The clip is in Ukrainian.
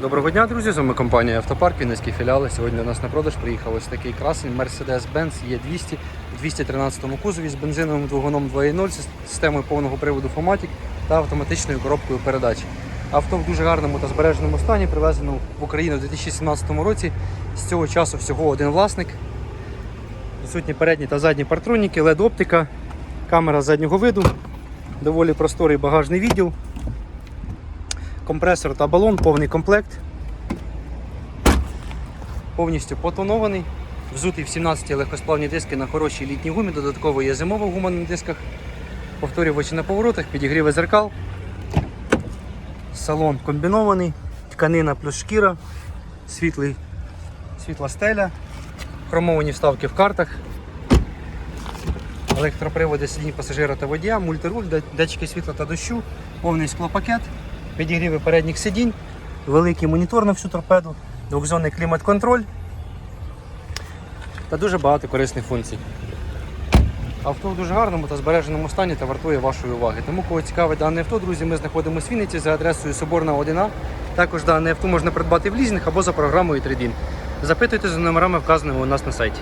Доброго дня, друзі! З вами компанія Автопарк, Вінницькі філіали. Сьогодні у нас на продаж приїхав ось такий красень Mercedes-Benz E200 у 213 кузові з бензиновим двигуном 2.0, з системою повного приводу Fomatic та автоматичною коробкою передач. Авто в дуже гарному та збереженому стані привезено в Україну у 2017 році. З цього часу всього один власник. Присутні передні та задні партроніки, LED-оптика, камера заднього виду, доволі просторий багажний відділ компресор та балон, повний комплект. Повністю потонований. Взутий в 17 легкосплавні диски на хорошій літній гумі, додатково є зимова гума на дисках, повторювачі на поворотах, підігріви зеркал. Салон комбінований, тканина плюс шкіра, світлий, світла стеля, хромовані вставки в картах, електроприводи сидінь пасажира та водія, мультируль, датчики світла та дощу, повний склопакет, підігріви передніх сидінь, великий монітор на всю торпеду, двохзонний клімат-контроль та дуже багато корисних функцій. Авто в дуже гарному та збереженому стані та вартує вашої уваги. Тому, кого цікавить дане авто, друзі, ми знаходимося в Вінниці за адресою Соборна 1А. Також дане авто можна придбати в лізинг або за програмою Тридін. Запитуйте за номерами, вказаними у нас на сайті.